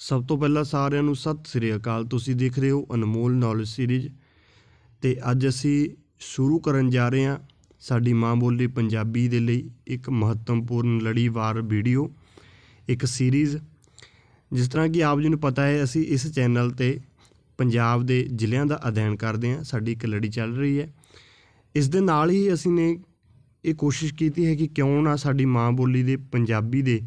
ਸਭ ਤੋਂ ਪਹਿਲਾਂ ਸਾਰਿਆਂ ਨੂੰ ਸਤਿ ਸ੍ਰੀ ਅਕਾਲ। ਤੁਸੀਂ ਦੇਖ ਰਹੇ ਹੋ ਅਨਮੋਲ ਨੌਲੇਜ ਸੀਰੀਜ਼ ਤੇ ਅੱਜ ਅਸੀਂ ਸ਼ੁਰੂ ਕਰਨ ਜਾ ਰਹੇ ਹਾਂ ਸਾਡੀ ਮਾਂ ਬੋਲੀ ਪੰਜਾਬੀ ਦੇ ਲਈ ਇੱਕ ਮਹੱਤਵਪੂਰਨ ਲੜੀਵਾਰ ਵੀਡੀਓ ਇੱਕ ਸੀਰੀਜ਼ ਜਿਸ ਤਰ੍ਹਾਂ ਕਿ ਆਪ ਜੀ ਨੂੰ ਪਤਾ ਹੈ, ਅਸੀਂ ਇਸ ਚੈਨਲ ਤੇ ਪੰਜਾਬ ਦੇ ਜ਼ਿਲ੍ਹਿਆਂ ਦਾ ਅਧਿਐਨ ਕਰਦੇ ਹਾਂ। ਸਾਡੀ ਇੱਕ ਲੜੀ ਚੱਲ ਰਹੀ ਹੈ। ਇਸ ਦੇ ਨਾਲ ਹੀ ਅਸੀਂ ਨੇ ਇਹ ਕੋਸ਼ਿਸ਼ ਕੀਤੀ ਹੈ ਕਿ ਕਿਉਂ ਨਾ ਸਾਡੀ ਮਾਂ ਬੋਲੀ ਦੇ ਪੰਜਾਬੀ ਦੇ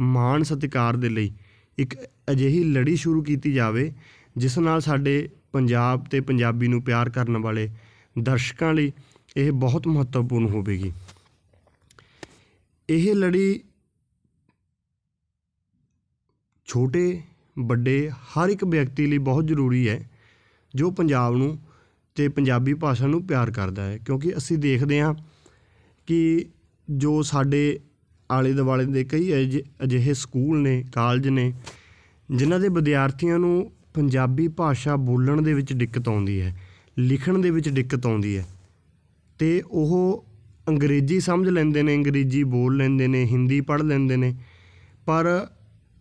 ਮਾਣ ਸਤਿਕਾਰ ਦੇ ਲਈ ਇੱਕ ਅਜਿਹੀ ਲੜੀ ਸ਼ੁਰੂ ਕੀਤੀ ਜਾਵੇ, ਜਿਸ ਨਾਲ ਸਾਡੇ ਪੰਜਾਬ ਅਤੇ ਪੰਜਾਬੀ ਨੂੰ ਪਿਆਰ ਕਰਨ ਵਾਲੇ ਦਰਸ਼ਕਾਂ ਲਈ ਇਹ ਬਹੁਤ ਮਹੱਤਵਪੂਰਨ ਹੋਵੇਗੀ। ਇਹ ਲੜੀ ਛੋਟੇ, ਵੱਡੇ, ਹਰ ਇੱਕ ਵਿਅਕਤੀ ਲਈ ਬਹੁਤ ਜ਼ਰੂਰੀ ਹੈ, ਜੋ ਪੰਜਾਬ ਨੂੰ ਤੇ ਪੰਜਾਬੀ ਭਾਸ਼ਾ ਨੂੰ ਪਿਆਰ ਕਰਦਾ ਹੈ। ਕਿਉਂਕਿ ਅਸੀਂ ਦੇਖਦੇ ਹਾਂ ਕਿ ਜੋ ਸਾਡੇ ਆਲੇ ਦੁਆਲੇ ਦੇ ਕਈ ਅਜਿ- ਅਜਿਹੇ ਸਕੂਲ ਨੇ, ਕਾਲਜ ਨੇ, ਜਿਨ੍ਹਾਂ ਦੇ ਵਿਦਿਆਰਥੀਆਂ ਨੂੰ ਪੰਜਾਬੀ ਭਾਸ਼ਾ ਬੋਲਣ ਦੇ ਵਿੱਚ ਦਿੱਕਤ ਆਉਂਦੀ ਹੈ, ਲਿਖਣ ਦੇ ਵਿੱਚ ਦਿੱਕਤ ਆਉਂਦੀ ਹੈ। ਅਤੇ ਉਹ ਅੰਗਰੇਜ਼ੀ ਸਮਝ ਲੈਂਦੇ ਨੇ, ਅੰਗਰੇਜ਼ੀ ਬੋਲ ਲੈਂਦੇ ਨੇ, ਹਿੰਦੀ ਪੜ੍ਹ ਲੈਂਦੇ ਨੇ, ਪਰ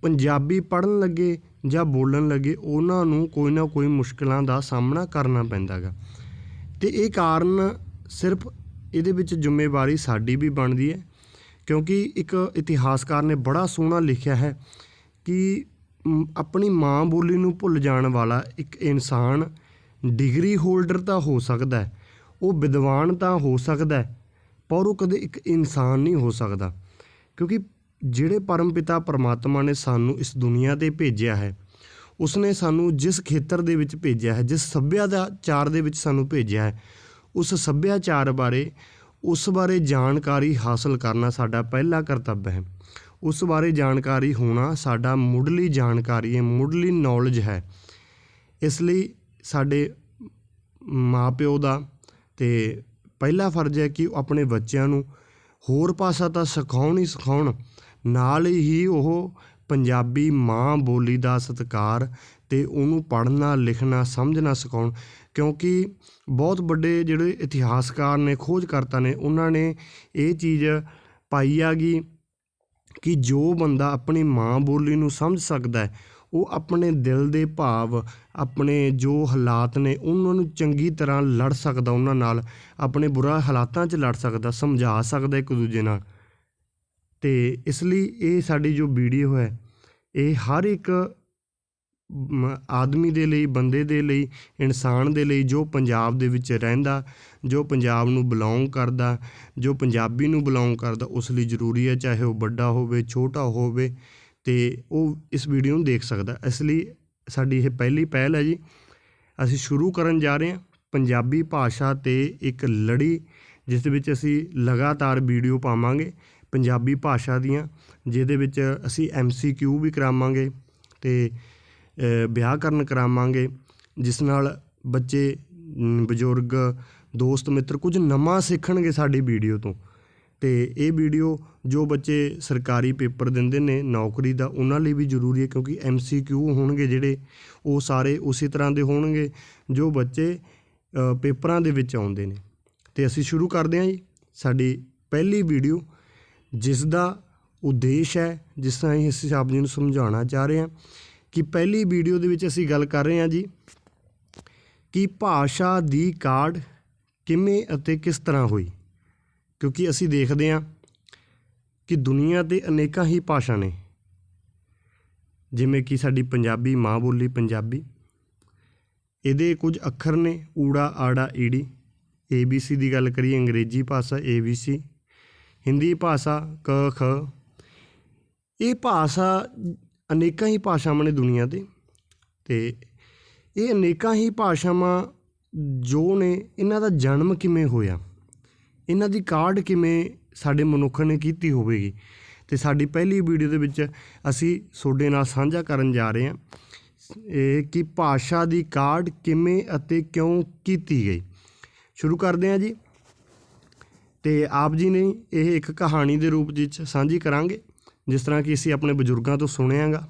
ਪੰਜਾਬੀ ਪੜ੍ਹਨ ਲੱਗੇ ਜਾਂ ਬੋਲਣ ਲੱਗੇ ਉਹਨਾਂ ਨੂੰ ਕੋਈ ਨਾ ਕੋਈ ਮੁਸ਼ਕਲਾਂ ਦਾ ਸਾਹਮਣਾ ਕਰਨਾ ਪੈਂਦਾ ਗਾ। ਅਤੇ ਇਹ ਕਾਰਨ ਸਿਰਫ ਇਹਦੇ ਵਿੱਚ ਜ਼ਿੰਮੇਵਾਰੀ ਸਾਡੀ ਵੀ ਬਣਦੀ ਹੈ ਕਿਉਂਕਿ ਇੱਕ ਇਤਿਹਾਸਕਾਰ ਨੇ ਬੜਾ ਸੋਹਣਾ ਲਿਖਿਆ ਹੈ ਕਿ ਆਪਣੀ ਮਾਂ ਬੋਲੀ ਨੂੰ ਭੁੱਲ ਜਾਣ ਵਾਲਾ ਇੱਕ ਇਨਸਾਨ ਡਿਗਰੀ ਹੋਲਡਰ ਤਾਂ ਹੋ ਸਕਦਾ ਉਹ ਵਿਦਵਾਨ ਤਾਂ ਹੋ ਸਕਦਾ ਪਰ ਉਹ ਕਦੇ ਇੱਕ ਇਨਸਾਨ ਨਹੀਂ ਹੋ ਸਕਦਾ। ਕਿਉਂਕਿ ਜਿਹੜੇ ਪਰਮ ਪਿਤਾ ਪਰਮਾਤਮਾ ਨੇ ਸਾਨੂੰ ਇਸ ਦੁਨੀਆ ਤੇ ਭੇਜਿਆ ਹੈ, ਉਸਨੇ ਸਾਨੂੰ ਜਿਸ ਖੇਤਰ ਦੇ ਵਿੱਚ ਭੇਜਿਆ ਹੈ, ਜਿਸ ਸੱਭਿਆਚਾਰ ਦੇ ਵਿੱਚ ਸਾਨੂੰ ਭੇਜਿਆ ਹੈ, ਉਸ ਸੱਭਿਆਚਾਰ ਬਾਰੇ ਉਸ ਬਾਰੇ ਜਾਣਕਾਰੀ ਹਾਸਲ ਕਰਨਾ ਸਾਡਾ ਪਹਿਲਾ ਕਰਤੱਵ ਹੈ। ਉਸ ਬਾਰੇ ਜਾਣਕਾਰੀ ਹੋਣਾ ਸਾਡਾ ਮੁੱਢਲੀ ਜਾਣਕਾਰੀ ਹੈ, ਮੁੱਢਲੀ ਨੌਲੇਜ ਹੈ। ਇਸ ਲਈ ਸਾਡੇ ਮਾਪਿਓ ਦਾ ਤੇ ਪਹਿਲਾ ਫਰਜ਼ ਹੈ ਕਿ ਉਹ ਆਪਣੇ ਬੱਚਿਆਂ ਨੂੰ ਹੋਰ ਭਾਸ਼ਾ ਤਾਂ ਸਿਖਾਉਣ ਹੀ ਸਿਖਾਉਣ, ਨਾਲ ਹੀ ਉਹ ਪੰਜਾਬੀ ਮਾਂ ਬੋਲੀ ਦਾ ਸਤਿਕਾਰ ਤੇ ਉਹਨੂੰ ਪੜ੍ਹਨਾ, ਲਿਖਣਾ, ਸਮਝਣਾ ਸਿਖਾਉਣ। ਕਿਉਂਕਿ ਬਹੁਤ ਵੱਡੇ ਜਿਹੜੇ ਇਤਿਹਾਸਕਾਰ ਨੇ, ਖੋਜਕਰਤਾ ਨੇ, ਉਹਨਾਂ ਨੇ ਇਹ ਚੀਜ਼ ਪਾਈ ਆਗੀ ਕਿ ਜੋ ਬੰਦਾ ਆਪਣੀ ਮਾਂ ਬੋਲੀ ਨੂੰ ਸਮਝ ਸਕਦਾ ਉਹ ਆਪਣੇ ਦਿਲ ਦੇ ਭਾਵ, ਆਪਣੇ ਜੋ ਹਾਲਾਤ ਨੇ, ਉਹਨਾਂ ਨੂੰ ਚੰਗੀ ਤਰ੍ਹਾਂ ਲੜ ਸਕਦਾ, ਉਹਨਾਂ ਨਾਲ ਆਪਣੇ ਬੁਰਾ ਹਾਲਾਤਾਂ 'ਚ ਲੜ ਸਕਦਾ, ਸਮਝਾ ਸਕਦਾ ਇੱਕ ਦੂਜੇ ਨਾਲ। ਤੇ ਇਸ ਲਈ ਇਹ ਸਾਡੀ ਜੋ ਵੀਡੀਓ ਹੈ, ਇਹ ਹਰ ਇੱਕ ਆਦਮੀ ਦੇ ਲਈ, ਬੰਦੇ ਦੇ ਲਈ, ਇਨਸਾਨ ਦੇ ਲਈ, ਜੋ ਪੰਜਾਬ ਦੇ ਵਿੱਚ ਰਹਿੰਦਾ, ਜੋ ਪੰਜਾਬ ਨੂੰ ਬਿਲੋਂਗ ਕਰਦਾ, ਜੋ ਪੰਜਾਬੀ ਨੂੰ ਬਿਲੋਂਗ ਕਰਦਾ, ਉਸ ਲਈ ਜ਼ਰੂਰੀ ਹੈ, ਚਾਹੇ ਉਹ ਵੱਡਾ ਹੋਵੇ, ਛੋਟਾ ਹੋਵੇ ਅਤੇ ਉਹ ਇਸ ਵੀਡੀਓ ਨੂੰ ਦੇਖ ਸਕਦਾ। ਇਸ ਲਈ ਸਾਡੀ ਇਹ ਪਹਿਲੀ ਪਹਿਲ ਹੈ ਜੀ। ਅਸੀਂ ਸ਼ੁਰੂ ਕਰਨ ਜਾ ਰਹੇ ਹਾਂ ਪੰਜਾਬੀ ਭਾਸ਼ਾ ਤੇ ਇੱਕ ਲੜੀ, ਜਿਸ ਦੇ ਵਿੱਚ ਅਸੀਂ ਲਗਾਤਾਰ ਵੀਡੀਓ ਪਾਵਾਂਗੇ ਪੰਜਾਬੀ ਭਾਸ਼ਾ ਦੀਆਂ, ਜਿਹਦੇ ਵਿੱਚ ਅਸੀਂ ਐੱਮ ਸੀ ਕਿਊ ਵੀ ਕਰਾਵਾਂਗੇ ਅਤੇ ਅ, ਵਿਆਕਰਨ ਕਰਾਵਾਂਗੇ ਜਿਸ ਨਾਲ ਬੱਚੇ ਬਜ਼ੁਰਗ ਦੋਸਤ ਮਿੱਤਰ ਕੁਝ ਨਵਾਂ ਸਿੱਖਣਗੇ ਸਾਡੀ ਵੀਡੀਓ ਤੋਂ। ਅਤੇ ਇਹ ਵੀਡੀਓ ਜੋ ਬੱਚੇ ਸਰਕਾਰੀ ਪੇਪਰ ਦਿੰਦੇ ਨੇ ਨੌਕਰੀ ਦਾ ਉਹਨਾਂ ਲਈ ਵੀ ਜ਼ਰੂਰੀ ਹੈ ਕਿਉਂਕਿ ਐੱਮ ਸੀ ਕਿਊ ਹੋਣਗੇ ਜਿਹੜੇ ਉਹ ਸਾਰੇ ਉਸੇ ਤਰ੍ਹਾਂ ਦੇ ਹੋਣਗੇ ਜੋ ਬੱਚੇ ਪੇਪਰਾਂ ਦੇ ਵਿੱਚ ਆਉਂਦੇ ਨੇ। ਤੇ ਅਸੀਂ ਸ਼ੁਰੂ ਕਰਦੇ ਹਾਂ ਜੀ ਸਾਡੀ ਪਹਿਲੀ ਵੀਡੀਓ ਜਿਸ ਦਾ ਉਦੇਸ਼ ਹੈ ਜਿਸ ਤਰ੍ਹਾਂ ਹੀ ਅਸੀਂ ਆਪ ਜੀ ਨੂੰ ਸਮਝਾਉਣਾ ਚਾਹ ਰਹੇ ਹਾਂ ਕਿ ਪਹਿਲੀ ਵੀਡੀਓ ਦੇ ਵਿੱਚ ਅਸੀਂ ਗੱਲ ਕਰ ਰਹੇ ਹਾਂ ਜੀ ਕਿ ਭਾਸ਼ਾ ਦੀ ਕਾਢ ਕਿਵੇਂ ਅਤੇ ਕਿਸ ਤਰ੍ਹਾਂ ਹੋਈ। ਕਿਉਂਕਿ ਅਸੀਂ ਦੇਖਦੇ ਹਾਂ ਕਿ ਦੁਨੀਆ ਤੇ ਅਨੇਕਾਂ ਹੀ ਭਾਸ਼ਾ ਨੇ। ਜਿਵੇਂ ਕਿ ਸਾਡੀ ਪੰਜਾਬੀ ਮਾਂ ਬੋਲੀ ਪੰਜਾਬੀ, ਇਹਦੇ ਕੁਝ ਅੱਖਰ ਨੇ ਊੜਾ, ਆੜਾ, ਈੜੀ ਏਬੀਸੀ ਦੀ ਗੱਲ ਕਰੀਏ, ਅੰਗਰੇਜ਼ੀ ਭਾਸ਼ਾ ਏਬੀਸੀ ਹਿੰਦੀ ਭਾਸ਼ਾ, ਕ, ਖ। ਇਹ ਭਾਸ਼ਾ ਅਨੇਕਾਂ ਹੀ ਭਾਸ਼ਾਵਾਂ ਨੇ ਦੁਨੀਆ ਤੇ ਅਤੇ ਇਹ ਅਨੇਕਾਂ ਹੀ ਭਾਸ਼ਾਵਾਂ ਜੋ ਨੇ ਇਹਨਾਂ ਦਾ ਜਨਮ ਕਿਵੇਂ ਹੋਇਆ, ਇਹਨਾਂ ਦੀ ਕਾਢ ਕਿਵੇਂ ਸਾਡੇ ਮਨੁੱਖ ਨੇ ਕੀਤੀ ਹੋਵੇਗੀ ਅਤੇ ਸਾਡੀ ਪਹਿਲੀ ਵੀਡੀਓ ਦੇ ਵਿੱਚ ਅਸੀਂ ਤੁਹਾਡੇ ਨਾਲ ਸਾਂਝਾ ਕਰਨ ਜਾ ਰਹੇ ਹਾਂ, ਇਹ ਕਿ ਭਾਸ਼ਾ ਦੀ ਕਾਢ ਕਿਵੇਂ ਅਤੇ ਕਿਉਂ ਕੀਤੀ ਗਈ। ਸ਼ੁਰੂ ਕਰਦੇ ਹਾਂ ਜੀ ਤੇ ਆਪ ਜੀ ਨੇ ਇਹ ਇੱਕ ਕਹਾਣੀ ਦੇ ਰੂਪ ਵਿੱਚ ਸਾਂਝੀ ਕਰਾਂਗੇ। ਜਿਸ ਤਰ੍ਹਾਂ ਕਿ ਅਸੀਂ ਆਪਣੇ ਬਜ਼ੁਰਗਾਂ ਤੋਂ ਸੁਣਿਆਗਾ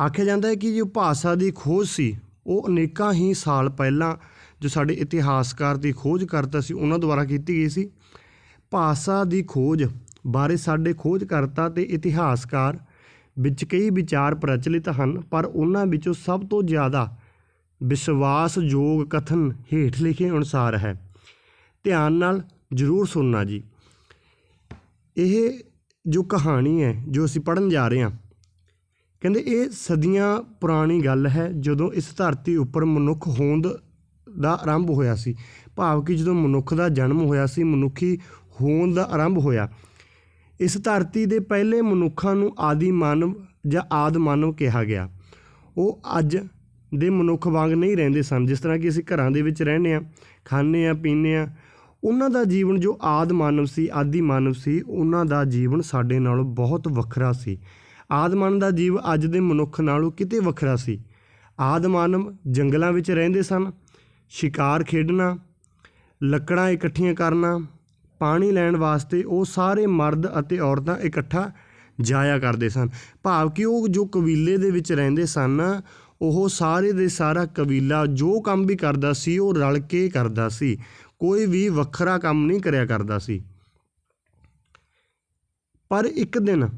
ਆਖਿਆ ਜਾਂਦਾ ਹੈ ਕਿ ਜੋ ਭਾਸ਼ਾ ਦੀ ਖੋਜ ਸੀ, ਉਹ ਅਨੇਕਾਂ ਹੀ ਸਾਲ ਪਹਿਲਾਂ ਜੋ ਸਾਡੇ ਇਤਿਹਾਸਕਾਰ ਦੀ ਖੋਜ ਕਰਤਾ ਸੀ, ਉਹਨਾਂ ਦੁਆਰਾ ਕੀਤੀ ਗਈ ਸੀ। ਭਾਸ਼ਾ ਦੀ ਖੋਜ ਬਾਰੇ ਸਾਡੇ ਖੋਜਕਰਤਾ ਤੇ ਇਤਿਹਾਸਕਾਰ ਵਿੱਚ ਕਈ ਵਿਚਾਰ ਪ੍ਰਚਲਿਤ ਹਨ, ਪਰ ਉਹਨਾਂ ਵਿੱਚੋਂ ਸਭ ਤੋਂ ਜ਼ਿਆਦਾ ਵਿਸ਼ਵਾਸਯੋਗ ਕਥਨ ਹੇਠ ਲਿਖੇ ਅਨੁਸਾਰ ਹੈ। ਧਿਆਨ ਨਾਲ ਜ਼ਰੂਰ ਸੁਣਨਾ ਜੀ। ਇਹ ਜੋ ਕਹਾਣੀ ਹੈ, ਜੋ ਅਸੀਂ ਪੜ੍ਹਨ ਜਾ ਰਹੇ ਹਾਂ, ਕਹਿੰਦੇ ਇਹ ਸਦੀਆਂ ਪੁਰਾਣੀ ਗੱਲ ਹੈ, ਜਦੋਂ ਇਸ ਧਰਤੀ ਉੱਪਰ ਮਨੁੱਖ ਹੋਂਦ ਦਾ ਆਰੰਭ ਹੋਇਆ ਸੀ, ਭਾਵ ਕਿ ਜਦੋਂ ਮਨੁੱਖ ਦਾ ਜਨਮ ਹੋਇਆ ਸੀ, ਮਨੁੱਖੀ ਹੋਂਦ ਦਾ ਆਰੰਭ ਹੋਇਆ। ਇਸ ਧਰਤੀ ਦੇ ਪਹਿਲੇ ਮਨੁੱਖਾਂ ਨੂੰ ਆਦਿ ਮਾਨਵ ਜਾਂ ਆਦ ਮਾਨਵ ਕਿਹਾ ਗਿਆ। ਉਹ ਅੱਜ ਦੇ ਮਨੁੱਖ ਵਾਂਗ ਨਹੀਂ ਰਹਿੰਦੇ ਸਨ, ਜਿਸ ਤਰ੍ਹਾਂ ਕਿ ਅਸੀਂ ਘਰਾਂ ਦੇ ਵਿੱਚ ਰਹਿੰਦੇ ਆ ਖਾਂਦੇ ਆ ਪੀਂਦੇ ਆ ਉਹਨਾਂ ਦਾ ਜੀਵਨ ਜੋ ਆਦ ਮਾਨਵ ਸੀ, ਆਦੀ ਮਾਨਵ ਸੀ, ਉਹਨਾਂ ਦਾ ਜੀਵਨ ਸਾਡੇ ਨਾਲੋਂ ਬਹੁਤ ਵੱਖਰਾ ਸੀ। ਆਦ ਮਾਨਵ ਦਾ ਜੀਵ ਅੱਜ ਦੇ ਮਨੁੱਖ ਨਾਲੋਂ ਕਿਤੇ ਵੱਖਰਾ ਸੀ। ਆਦ ਮਾਨਵ ਜੰਗਲਾਂ ਵਿੱਚ ਰਹਿੰਦੇ ਸਨ, ਸ਼ਿਕਾਰ ਖੇਡਣਾ, ਲੱਕੜਾਂ ਇਕੱਠੀਆਂ ਕਰਨਾ, ਪਾਣੀ ਲੈਣ ਵਾਸਤੇ ਉਹ ਸਾਰੇ ਮਰਦ ਅਤੇ ਔਰਤਾਂ ਇਕੱਠਾ ਜਾਇਆ ਕਰਦੇ ਸਨ। ਭਾਵ ਕਿ ਉਹ ਜੋ ਕਬੀਲੇ ਦੇ ਵਿੱਚ ਰਹਿੰਦੇ ਸਨ, ਉਹ ਸਾਰੇ ਦੇ ਸਾਰਾ ਕਬੀਲਾ ਜੋ ਕੰਮ ਵੀ ਕਰਦਾ ਸੀ, ਉਹ ਰਲ ਕੇ ਕਰਦਾ ਸੀ। ਕੋਈ ਵੀ ਵੱਖਰਾ ਕੰਮ ਨਹੀਂ ਕਰਿਆ ਕਰਦਾ ਸੀ। ਪਰ ਇੱਕ ਦਿਨ,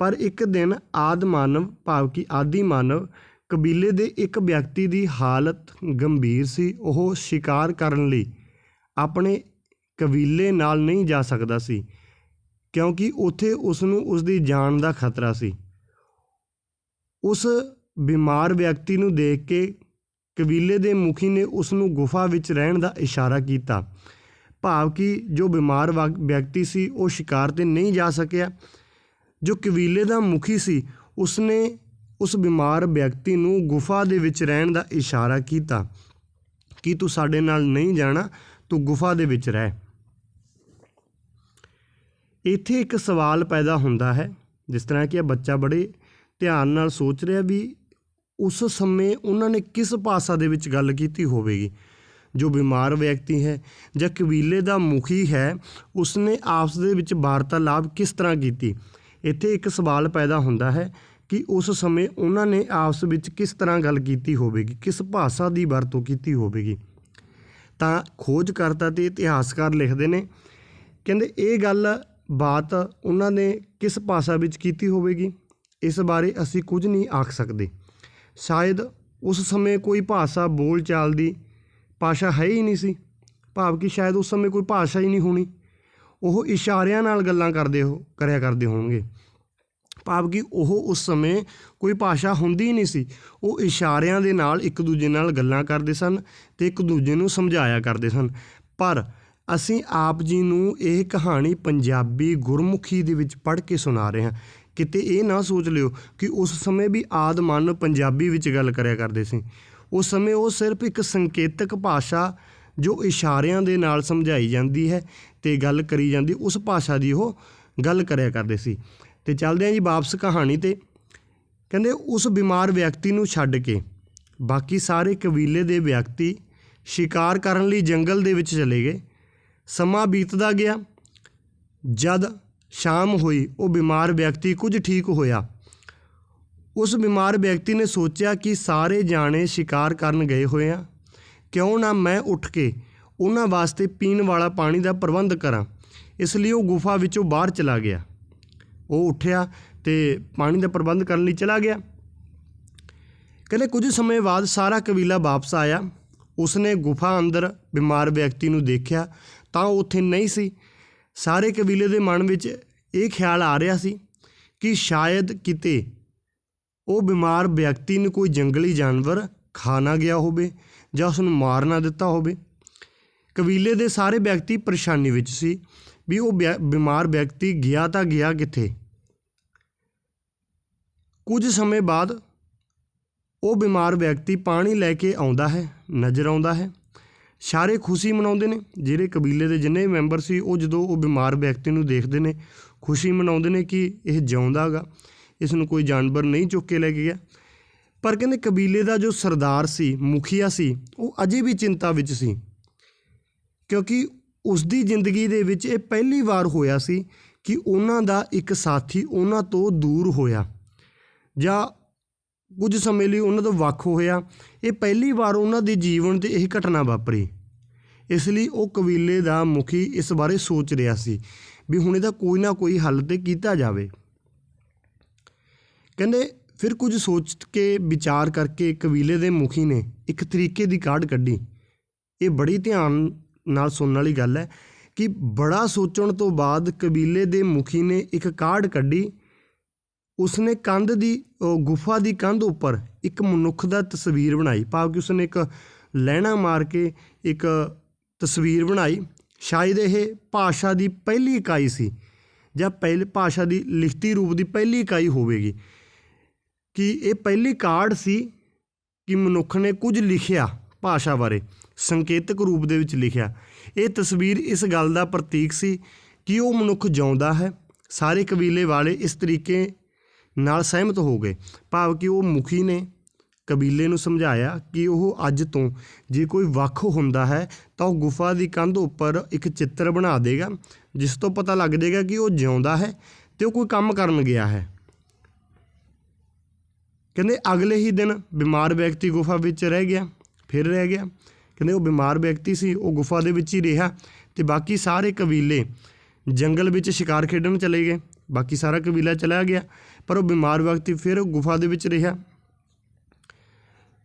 ਪਰ ਇੱਕ ਦਿਨ ਆਦ ਮਾਨਵ, ਭਾਵ ਕਿ ਆਦੀ ਮਾਨਵ ਕਬੀਲੇ ਦੇ ਇੱਕ ਵਿਅਕਤੀ ਦੀ ਹਾਲਤ ਗੰਭੀਰ ਸੀ। ਉਹ ਸ਼ਿਕਾਰ ਕਰਨ ਲਈ ਆਪਣੇ ਕਬੀਲੇ ਨਾਲ ਨਹੀਂ ਜਾ ਸਕਦਾ ਸੀ, ਕਿਉਂਕਿ ਉੱਥੇ ਉਸ ਨੂੰ ਉਸ ਦੀ ਜਾਨ ਦਾ ਖਤਰਾ ਸੀ। ਉਸ ਬਿਮਾਰ ਵਿਅਕਤੀ ਨੂੰ ਦੇਖ ਕੇ ਕਬੀਲੇ ਦੇ ਮੁਖੀ ਨੇ ਉਸ ਨੂੰ ਗੁਫਾ ਵਿੱਚ ਰਹਿਣ ਦਾ ਇਸ਼ਾਰਾ ਕੀਤਾ। ਭਾਵ ਕਿ ਜੋ ਬਿਮਾਰ ਵਾ- ਵਿਅਕਤੀ ਸੀ, ਉਹ ਸ਼ਿਕਾਰ ਤੇ ਨਹੀਂ ਜਾ ਸਕਿਆ। ਜੋ ਕਬੀਲੇ ਦਾ ਮੁਖੀ ਸੀ, ਉਸਨੇ ਉਸ ਬਿਮਾਰ ਵਿਅਕਤੀ ਨੂੰ ਗੁਫਾ ਦੇ ਵਿੱਚ ਰਹਿਣ ਦਾ ਇਸ਼ਾਰਾ ਕੀਤਾ। ਕਿ ਤੂੰ ਸਾਡੇ ਨਾਲ ਨਹੀਂ ਜਾਣਾ? ਤੂੰ ਗੁਫਾ ਦੇ ਵਿੱਚ ਰਹਿ। ਇੱਥੇ ਇੱਕ ਸਵਾਲ ਪੈਦਾ ਹੁੰਦਾ ਹੈ, ਜਿਸ ਤਰ੍ਹਾਂ ਕਿ ਇਹ ਬੱਚਾ ਬੜੇ ਧਿਆਨ ਨਾਲ ਸੋਚ ਰਿਹਾ ਵੀ ਉਸ ਸਮੇਂ ਉਹਨਾਂ ਨੇ ਕਿਸ ਭਾਸ਼ਾ ਦੇ ਵਿੱਚ ਗੱਲ ਕੀਤੀ ਹੋਵੇਗੀ? ਜੋ ਬਿਮਾਰ ਵਿਅਕਤੀ ਹੈ ਜਾਂ ਕਬੀਲੇ ਦਾ ਮੁਖੀ ਹੈ, ਉਸਨੇ ਆਪਸ ਦੇ ਵਿੱਚ ਵਾਰਤਾਲਾਪ ਕਿਸ ਤਰ੍ਹਾਂ ਕੀਤੀ? ਇੱਥੇ ਇੱਕ ਸਵਾਲ ਪੈਦਾ ਹੁੰਦਾ ਹੈ ਕਿ ਉਸ ਸਮੇਂ ਉਹਨਾਂ ਨੇ ਆਪਸ ਵਿੱਚ ਕਿਸ ਤਰ੍ਹਾਂ ਗੱਲ ਕੀਤੀ ਹੋਵੇਗੀ? ਕਿਸ ਭਾਸ਼ਾ ਦੀ ਵਰਤੋਂ ਕੀਤੀ ਹੋਵੇਗੀ? ਤਾਂ ਖੋਜਕਰਤਾ ਤੇ ਇਤਿਹਾਸਕਾਰ ਲਿਖਦੇ ਨੇ, ਕਹਿੰਦੇ ਇਹ ਗੱਲ ਬਾਤ ਉਹਨਾਂ ਨੇ ਕਿਸ ਭਾਸ਼ਾ ਵਿੱਚ ਕੀਤੀ ਹੋਵੇਗੀ? ਇਸ ਬਾਰੇ ਅਸੀਂ ਕੁਝ ਨਹੀਂ ਆਖ ਸਕਦੇ। ਸ਼ਾਇਦ ਉਸ ਸਮੇਂ ਕੋਈ ਭਾਸ਼ਾ ਬੋਲਚਾਲ ਦੀ ਭਾਸ਼ਾ ਹੈ ਹੀ ਨਹੀਂ ਸੀ, ਭਾਵ ਕਿ ਸ਼ਾਇਦ ਉਸ ਸਮੇਂ ਕੋਈ ਭਾਸ਼ਾ ਹੀ ਨਹੀਂ ਹੋਣੀ। ਉਹ ਇਸ਼ਾਰਿਆਂ ਨਾਲ ਗੱਲਾਂ ਕਰਦੇ ਹੋ, ਕਰਿਆ ਕਰਦੇ ਹੋਣਗੇ। ਭਾਵ ਕਿ ਉਹ ਉਸ ਸਮੇਂ ਕੋਈ ਭਾਸ਼ਾ ਹੁੰਦੀ ਹੀ ਨਹੀਂ ਸੀ। ਉਹ ਇਸ਼ਾਰਿਆਂ ਦੇ ਨਾਲ ਇੱਕ ਦੂਜੇ ਨਾਲ ਗੱਲਾਂ ਕਰਦੇ ਸਨ ਤੇ ਇੱਕ ਦੂਜੇ ਨੂੰ ਸਮਝਾਇਆ ਕਰਦੇ ਸਨ। ਪਰ ਅਸੀਂ ਆਪ ਜੀ ਨੂੰ ਇਹ ਕਹਾਣੀ ਪੰਜਾਬੀ ਗੁਰਮੁਖੀ ਦੇ ਵਿੱਚ ਪੜ੍ਹ ਕੇ ਸੁਣਾ ਰਹੇ ਹਾਂ। ਕਿਤੇ ਇਹ ਨਾ ਸੋਚ ਲਿਓ ਕਿ ਉਸ ਸਮੇਂ ਵੀ ਆਦ ਮਾਨਵ ਪੰਜਾਬੀ ਵਿੱਚ ਗੱਲ ਕਰਿਆ ਕਰਦੇ ਸੀ। ਉਸ ਸਮੇਂ ਉਹ ਸਿਰਫ ਇੱਕ ਸੰਕੇਤਕ ਭਾਸ਼ਾ ਜੋ ਇਸ਼ਾਰਿਆਂ ਦੇ ਨਾਲ ਸਮਝਾਈ ਜਾਂਦੀ ਹੈ ਤੇ ਗੱਲ ਕਰੀ ਜਾਂਦੀ, ਉਸ ਭਾਸ਼ਾ ਦੀ ਉਹ ਗੱਲ ਕਰਿਆ ਕਰਦੇ ਸੀ। ਤੇ ਚੱਲਦੇ ਹਾਂ ਜੀ ਵਾਪਸ ਕਹਾਣੀ ਤੇ। ਕਹਿੰਦੇ, ਉਸ ਬਿਮਾਰ ਵਿਅਕਤੀ ਨੂੰ ਛੱਡ ਕੇ ਬਾਕੀ ਸਾਰੇ ਕਬੀਲੇ ਦੇ ਵਿਅਕਤੀ ਸ਼ਿਕਾਰ ਕਰਨ ਲਈ ਜੰਗਲ ਦੇ ਵਿੱਚ ਚਲੇ ਗਏ। ਸਮਾਂ ਬੀਤਦਾ ਗਿਆ। ਜਦ ਸ਼ਾਮ ਹੋਈ, ਉਹ ਬਿਮਾਰ ਵਿਅਕਤੀ ਕੁਝ ਠੀਕ ਹੋਇਆ। ਉਸ ਬਿਮਾਰ ਵਿਅਕਤੀ ਨੇ ਸੋਚਿਆ ਕਿ ਸਾਰੇ ਜਾਣੇ ਸ਼ਿਕਾਰ ਕਰਨ ਗਏ ਹੋਏ ਆ। ਕਿਉਂ ਨਾ ਮੈਂ ਉੱਠ ਕੇ ਉਹਨਾਂ ਵਾਸਤੇ ਪੀਣ ਵਾਲਾ ਪਾਣੀ ਦਾ ਪ੍ਰਬੰਧ ਕਰਾਂ। ਇਸ ਲਈ ਉਹ ਗੁਫਾ ਵਿੱਚੋਂ ਬਾਹਰ ਚਲਾ ਗਿਆ। ਉਹ ਉੱਠਿਆ ਤੇ ਪਾਣੀ ਦਾ ਪ੍ਰਬੰਧ ਕਰਨ ਲਈ ਚਲਾ ਗਿਆ। ਕਹਿੰਦੇ, ਕੁਝ ਸਮੇਂ ਬਾਅਦ ਸਾਰਾ ਕਬੀਲਾ ਵਾਪਸ ਆਇਆ। ਉਸਨੇ ਗੁਫਾ ਅੰਦਰ ਬਿਮਾਰ ਵਿਅਕਤੀ ਨੂੰ ਦੇਖਿਆ ਤਾਂ ਉਹ ਉੱਥੇ ਨਹੀਂ ਸੀ। ਸਾਰੇ ਕਬੀਲੇ ਦੇ ਮਨ ਵਿੱਚ ਇਹ ਖਿਆਲ ਆ ਰਿਹਾ ਸੀ ਕਿ ਸ਼ਾਇਦ ਕਿਤੇ ਉਹ ਬਿਮਾਰ ਵਿਅਕਤੀ ਨੂੰ ਕੋਈ ਜੰਗਲੀ ਜਾਨਵਰ ਖਾ ਨਾ ਗਿਆ ਹੋਵੇ ਜਾਂ ਉਸ ਨੂੰ ਮਾਰ ਨਾ ਦਿੱਤਾ ਹੋਵੇ। ਕਬੀਲੇ ਦੇ ਸਾਰੇ ਵਿਅਕਤੀ ਪਰੇਸ਼ਾਨੀ ਵਿੱਚ ਸੀ ਵੀ ਉਹ ਵਿਅ- ਬਿਮਾਰ ਵਿਅਕਤੀ ਗਿਆ ਤਾਂ ਗਿਆ ਕਿੱਥੇ। ਕੁਝ ਸਮੇਂ ਬਾਅਦ ਉਹ ਬਿਮਾਰ ਵਿਅਕਤੀ ਪਾਣੀ ਲੈ ਕੇ ਆਉਂਦਾ ਹੈ, ਨਜ਼ਰ ਆਉਂਦਾ ਹੈ। ਸਾਰੇ ਖੁਸ਼ੀ ਮਨਾਉਂਦੇ ਨੇ। ਜਿਹੜੇ ਕਬੀਲੇ ਦੇ ਜਿੰਨੇ ਵੀ ਮੈਂਬਰ ਸੀ, ਉਹ ਜਦੋਂ ਉਹ ਬਿਮਾਰ ਵਿਅਕਤੀ ਨੂੰ ਦੇਖਦੇ ਨੇ ਖੁਸ਼ੀ ਮਨਾਉਂਦੇ ਨੇ ਕਿ ਇਹ ਜਿਉਂਦਾ ਗਾ। ਇਸ ਨੂੰ ਕੋਈ ਜਾਨਵਰ ਨਹੀਂ ਚੁੱਕ ਕੇ ਲੈ ਗਿਆ। ਪਰ ਕਹਿੰਦੇ ਕਬੀਲੇ ਦਾ ਜੋ ਸਰਦਾਰ ਸੀ, ਮੁਖੀਆ ਸੀ, ਉਹ ਅਜੇ ਵੀ ਚਿੰਤਾ ਵਿੱਚ ਸੀ। ਕਿਉਂਕਿ ਉਸ ਦੀ ਜ਼ਿੰਦਗੀ ਦੇ ਵਿੱਚ ਇਹ ਪਹਿਲੀ ਵਾਰ ਹੋਇਆ ਸੀ ਕਿ ਉਹਨਾਂ ਦਾ ਇੱਕ ਸਾਥੀ ਉਹਨਾਂ ਤੋਂ ਦੂਰ ਹੋਇਆ। ਜਾਂ ਕੁਝ ਸਮੇਂ ਲਈ ਉਹਨਾਂ ਤੋਂ ਵੱਖ ਹੋਇਆ। ਇਹ ਪਹਿਲੀ ਵਾਰ ਉਹਨਾਂ ਦੇ ਜੀਵਨ ਤੇ ਇਹ ਘਟਨਾ ਵਾਪਰੀ। ਇਸ ਲਈ ਉਹ ਕਬੀਲੇ ਦਾ ਮੁਖੀ ਇਸ ਬਾਰੇ ਸੋਚ ਰਿਹਾ ਸੀ। ਵੀ ਹੁਣ ਇਹਦਾ ਕੋਈ ਨਾ ਕੋਈ ਹੱਲ ਤੇ ਕੀਤਾ ਜਾਵੇ। ਕਹਿੰਦੇ ਫਿਰ ਕੁਝ ਸੋਚ ਕੇ ਵਿਚਾਰ ਕਰਕੇ ਕਬੀਲੇ ਦੇ ਮੁਖੀ ਨੇ ਇੱਕ ਤਰੀਕੇ ਦੀ ਕਾਢ ਕੱਢੀ। ਇਹ ਬੜੀ ਧਿਆਨ ਨਾਲ ਸੁਣਨ ਵਾਲੀ ਗੱਲ ਹੈ ਕਿ ਬੜਾ ਸੋਚਣ ਤੋਂ ਬਾਅਦ ਕਬੀਲੇ ਦੇ ਮੁਖੀ ਨੇ ਇੱਕ ਕਾਢ ਕੱਢੀ। ਉਸਨੇ ਕੰਧ ਦੀ ਗੁਫਾ ਦੀ ਕੰਧ ਉੱਪਰ ਇੱਕ ਮਨੁੱਖ ਦਾ ਤਸਵੀਰ ਬਣਾਈ। ਭਾਵ ਕਿ ਉਸਨੇ ਇੱਕ ਲਹਿਣਾ ਮਾਰ ਕੇ ਇੱਕ ਤਸਵੀਰ ਬਣਾਈ। ਸ਼ਾਇਦ ਇਹ ਭਾਸ਼ਾ ਦੀ ਪਹਿਲੀ ਇਕਾਈ ਸੀ ਜਾਂ ਪਹਿਲੀ, ਭਾਸ਼ਾ ਦੀ ਲਿਖਤੀ ਰੂਪ ਦੀ ਪਹਿਲੀ ਇਕਾਈ ਹੋਵੇਗੀ। ਕਿ ਇਹ ਪਹਿਲੀ ਕਾਰਡ ਸੀ ਕਿ ਮਨੁੱਖ ਨੇ ਕੁਝ ਲਿਖਿਆ ਭਾਸ਼ਾ ਬਾਰੇ, ਸੰਕੇਤਕ ਰੂਪ ਦੇ ਵਿੱਚ ਲਿਖਿਆ। ਇਹ ਤਸਵੀਰ ਇਸ ਗੱਲ ਦਾ ਪ੍ਰਤੀਕ ਸੀ ਕਿ ਉਹ ਮਨੁੱਖ ਜਿਉਂਦਾ ਹੈ, ਸਾਰੇ ਕਬੀਲੇ ਵਾਲੇ ਇਸ ਤਰੀਕੇ ਨਾਲ ਸਹਿਮਤ ਹੋ ਗਏ। ਭਾਵ ਕਿ ਉਹ ਮੁਖੀ ਨੇ ਕਬੀਲੇ ਨੂੰ ਸਮਝਾਇਆ ਕਿ ਉਹ ਅੱਜ ਤੋਂ ਜੇ ਕੋਈ ਵੱਖ ਹੁੰਦਾ ਹੈ ਤਾਂ ਉਹ ਗੁਫਾ ਦੀ ਕੰਧ ਉੱਪਰ ਇੱਕ ਚਿੱਤਰ ਬਣਾ ਦੇਗਾ, ਜਿਸ ਤੋਂ ਪਤਾ ਲੱਗ ਜਾਏਗਾ ਕਿ ਉਹ ਜਿਉਂਦਾ ਹੈ ਤੇ ਉਹ ਕੋਈ ਕੰਮ ਕਰਨ ਗਿਆ ਹੈ। ਕਹਿੰਦੇ ਅਗਲੇ ਹੀ ਦਿਨ ਬਿਮਾਰ ਵਿਅਕਤੀ ਗੁਫਾ ਵਿੱਚ ਰਹਿ ਗਿਆ, ਫਿਰ ਰਹਿ ਗਿਆ। ਕਹਿੰਦੇ ਉਹ ਬਿਮਾਰ ਵਿਅਕਤੀ ਸੀ, ਉਹ ਗੁਫਾ ਦੇ ਵਿੱਚ ਹੀ ਰਿਹਾ ਤੇ ਬਾਕੀ ਸਾਰੇ ਕਬੀਲੇ ਜੰਗਲ ਵਿੱਚ ਸ਼ਿਕਾਰ ਖੇਡਣ ਚਲੇ ਗਏ। ਬਾਕੀ ਸਾਰਾ ਕਬੀਲਾ ਚਲਾ ਗਿਆ, ਪਰ ਉਹ ਬਿਮਾਰ ਵਿਅਕਤੀ ਫਿਰ ਗੁਫਾ ਦੇ ਵਿੱਚ ਰਿਹਾ।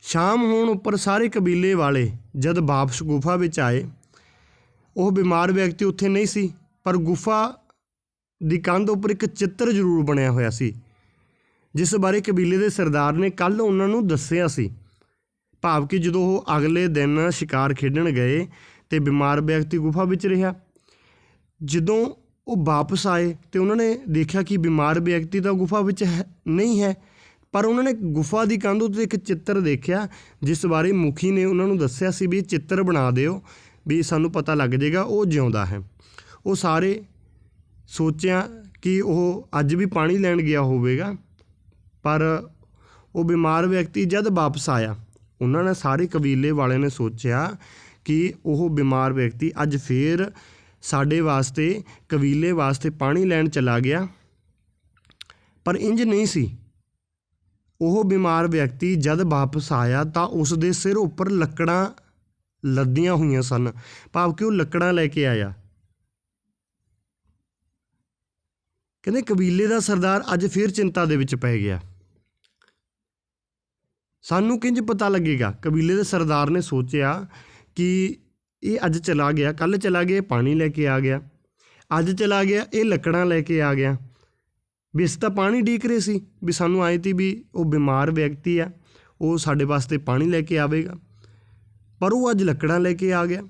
ਸ਼ਾਮ ਹੋਣ ਉੱਪਰ ਸਾਰੇ ਕਬੀਲੇ ਵਾਲੇ ਜਦ ਵਾਪਸ ਗੁਫਾ ਵਿੱਚ ਆਏ, ਉਹ ਬਿਮਾਰ ਵਿਅਕਤੀ ਉੱਥੇ ਨਹੀਂ ਸੀ, ਪਰ ਗੁਫਾ ਦੀ ਕੰਧ ਉੱਪਰ ਇੱਕ ਚਿੱਤਰ ਜ਼ਰੂਰ ਬਣਿਆ ਹੋਇਆ ਸੀ, ਜਿਸ ਬਾਰੇ ਕਬੀਲੇ ਦੇ ਸਰਦਾਰ ਨੇ ਕੱਲ ਉਹਨਾਂ ਨੂੰ ਦੱਸਿਆ ਸੀ। ਭਾਵ ਕਿ ਜਦੋਂ ਉਹ ਅਗਲੇ ਦਿਨ ਸ਼ਿਕਾਰ ਖੇਡਣ ਗਏ ਤੇ ਬਿਮਾਰ ਵਿਅਕਤੀ ਗੁਫਾ ਵਿੱਚ ਰਿਹਾ, ਜਦੋਂ ਉਹ ਵਾਪਸ ਆਏ ਤੇ ਉਹਨਾਂ ਨੇ ਦੇਖਿਆ ਕਿ ਬਿਮਾਰ ਵਿਅਕਤੀ ਤਾਂ ਗੁਫਾ ਵਿੱਚ ਹੈ, ਨਹੀਂ ਹੈ ਪਰ ਉਹਨਾਂ ਨੇ ਗੁਫਾ ਦੀ ਕੰਧ ਉੱਤੇ ਇੱਕ ਚਿੱਤਰ ਦੇਖਿਆ, ਜਿਸ ਬਾਰੇ ਮੁਖੀ ਨੇ ਉਹਨਾਂ ਨੂੰ ਦੱਸਿਆ ਸੀ ਵੀ ਚਿੱਤਰ ਬਣਾ ਦਿਓ, ਵੀ ਸਾਨੂੰ ਪਤਾ ਲੱਗ ਜਾਏਗਾ ਉਹ ਜਿਉਂਦਾ ਹੈ। ਉਹ ਸਾਰੇ ਸੋਚਿਆ ਕਿ ਉਹ ਅੱਜ ਵੀ ਪਾਣੀ ਲੈਣ ਗਿਆ ਹੋਵੇਗਾ, ਪਰ ਉਹ ਬਿਮਾਰ ਵਿਅਕਤੀ ਜਦ ਵਾਪਸ ਆਇਆ, ਉਹਨਾਂ ਨੇ ਸਾਰੇ ਕਬੀਲੇ ਵਾਲਿਆਂ ਨੇ ਸੋਚਿਆ ਕਿ ਉਹ ਬਿਮਾਰ ਵਿਅਕਤੀ ਅੱਜ ਫੇਰ ਸਾਡੇ ਵਾਸਤੇ, ਕਬੀਲੇ ਵਾਸਤੇ ਪਾਣੀ ਲੈਣ ਚਲਾ ਗਿਆ। ਪਰ ਇੰਜ ਨਹੀਂ ਸੀ। ਉਹ ਬਿਮਾਰ ਵਿਅਕਤੀ ਜਦ ਵਾਪਸ ਆਇਆ ਤਾਂ ਉਸ ਦੇ ਸਿਰ ਉੱਪਰ ਲੱਕੜਾਂ ਲੱਦੀਆਂ ਹੋਈਆਂ ਸਨ। ਭਾਵ ਕਿ ਉਹ ਲੱਕੜਾਂ ਲੈ ਕੇ ਆਇਆ। ਕਹਿੰਦੇ ਕਬੀਲੇ ਦਾ ਸਰਦਾਰ ਅੱਜ ਫਿਰ ਚਿੰਤਾ ਦੇ ਵਿੱਚ ਪੈ ਗਿਆ। ਸਾਨੂੰ ਕਿੰਜ ਪਤਾ ਲੱਗੇਗਾ? ਕਬੀਲੇ ਦੇ ਸਰਦਾਰ ਨੇ ਸੋਚਿਆ ਕਿ ਇਹ ਅੱਜ ਚਲਾ ਗਿਆ ਕੱਲ ਚਲਾ ਗਿਆ, ਇਹ ਪਾਣੀ ਲੈ ਕੇ ਆ ਗਿਆ। ਅੱਜ ਚਲਾ ਗਿਆ, ਇਹ ਲੱਕੜਾਂ ਲੈ ਕੇ ਆ ਗਿਆ। ਵੀ ਇਸ ਤਾਂ ਪਾਣੀ ਡੀਕ ਰਹੇ ਸੀ ਵੀ ਸਾਨੂੰ ਆਏ ਤੀ ਵੀ ਉਹ ਬਿਮਾਰ ਵਿਅਕਤੀ ਆ, ਉਹ ਸਾਡੇ ਵਾਸਤੇ ਪਾਣੀ ਲੈ ਕੇ ਆਵੇਗਾ। ਪਰ ਉਹ ਅੱਜ ਲੱਕੜਾਂ ਲੈ ਕੇ ਆ ਗਿਆ।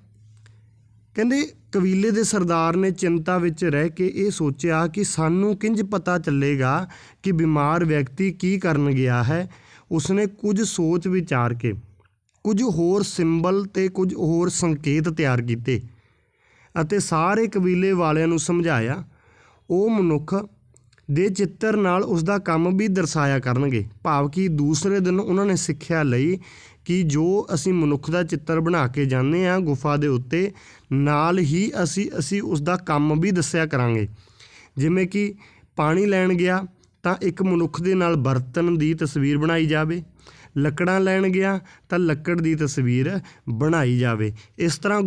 ਕਹਿੰਦੇ ਕਬੀਲੇ ਦੇ ਸਰਦਾਰ ਨੇ ਚਿੰਤਾ ਵਿੱਚ ਰਹਿ ਕੇ ਇਹ ਸੋਚਿਆ ਕਿ ਸਾਨੂੰ ਕਿੰਜ ਪਤਾ ਚੱਲੇਗਾ ਕਿ ਬਿਮਾਰ ਵਿਅਕਤੀ ਕੀ ਕਰਨ ਗਿਆ ਹੈ। ਉਸਨੇ ਕੁਝ ਸੋਚ ਵਿਚਾਰ ਕੇ ਕੁਝ ਹੋਰ ਸਿੰਬਲ ਤੇ ਕੁਝ ਹੋਰ ਸੰਕੇਤ ਤਿਆਰ ਕੀਤੇ ਅਤੇ ਸਾਰੇ ਕਬੀਲੇ ਵਾਲਿਆਂ ਨੂੰ ਸਮਝਾਇਆ। ਉਹ ਮਨੁੱਖ ਦੇ ਚਿੱਤਰ ਨਾਲ ਉਸ ਦਾ ਕੰਮ ਵੀ ਦਰਸਾਇਆ ਕਰਨਗੇ। ਭਾਵ ਕਿ ਦੂਸਰੇ ਦਿਨ ਉਹਨਾਂ ਨੇ ਸਿੱਖਿਆ ਲਈ ਕਿ ਜੋ ਅਸੀਂ ਮਨੁੱਖ ਦਾ ਚਿੱਤਰ ਬਣਾ ਕੇ ਜਾਂਦੇ ਆ ਗੁਫਾ ਦੇ ਉੱਤੇ, ਨਾਲ ਹੀ ਅਸੀਂ ਅਸੀਂ ਉਸ ਦਾ ਕੰਮ ਵੀ ਦੱਸਿਆ ਕਰਾਂਗੇ। ਜਿਵੇਂ ਕਿ ਪਾਣੀ ਲੈਣ ਗਿਆ ਤਾਂ ਇੱਕ ਮਨੁੱਖ ਦੇ ਨਾਲ ਬਰਤਨ ਦੀ ਤਸਵੀਰ ਬਣਾਈ ਜਾਵੇ। ਲੱਕੜਾਂ ਲੈਣ ਗਿਆ ਤਾਂ ਲੱਕੜ ਦੀ ਤਸਵੀਰ ਬਣਾਈ ਜਾਵੇ। ਇਸ ਤਰ੍ਹਾਂ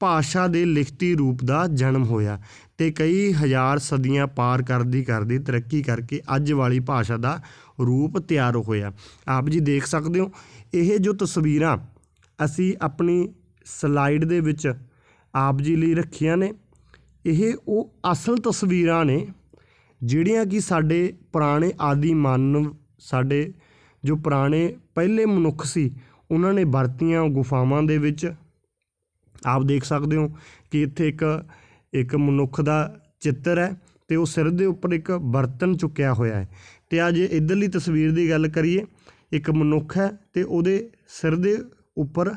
ਭਾਸ਼ਾ ਦੇ ਲਿਖਤੀ ਰੂਪ ਦਾ ਜਨਮ ਹੋਇਆ। ਅਤੇ ਕਈ ਹਜ਼ਾਰ ਸਦੀਆਂ ਪਾਰ ਕਰਦੀ ਕਰਦੀ ਤਰੱਕੀ ਕਰਕੇ ਅੱਜ ਵਾਲੀ ਭਾਸ਼ਾ ਦਾ ਰੂਪ ਤਿਆਰ ਹੋਇਆ। ਆਪ ਜੀ ਦੇਖ ਸਕਦੇ ਹੋ, ਇਹ ਜੋ ਤਸਵੀਰਾਂ ਅਸੀਂ ਆਪਣੀ ਸਲਾਈਡ ਦੇ ਵਿੱਚ ਆਪ ਜੀ ਲਈ ਰੱਖੀਆਂ ਨੇ, ਇਹ ਉਹ ਅਸਲ ਤਸਵੀਰਾਂ ਨੇ ਜਿਹੜੀਆਂ ਕਿ ਸਾਡੇ ਪੁਰਾਣੇ ਆਦੀ ਮਾਨਵ, ਸਾਡੇ ਜੋ ਪੁਰਾਣੇ ਪਹਿਲੇ ਮਨੁੱਖ ਸੀ, ਉਹਨਾਂ ਨੇ ਵਰਤੀਆਂ ਗੁਫਾਵਾਂ ਦੇ ਵਿੱਚ। ਆਪ ਦੇਖ ਸਕਦੇ ਹੋ ਕਿ ਇੱਥੇ ਇੱਕ ਇੱਕ ਮਨੁੱਖ ਦਾ ਚਿੱਤਰ ਹੈ ਤੇ ਉਹ ਸਿਰ ਦੇ ਉੱਪਰ ਇੱਕ ਬਰਤਨ ਚੁੱਕਿਆ ਹੋਇਆ ਹੈ। ਤੇ ਅੱਜ ਜੇ ਇਧਰਲੀ ਤਸਵੀਰ ਦੀ ਗੱਲ ਕਰੀਏ, ਇੱਕ ਮਨੁੱਖ ਹੈ ਤੇ ਉਹਦੇ ਸਿਰ ਦੇ ਉੱਪਰ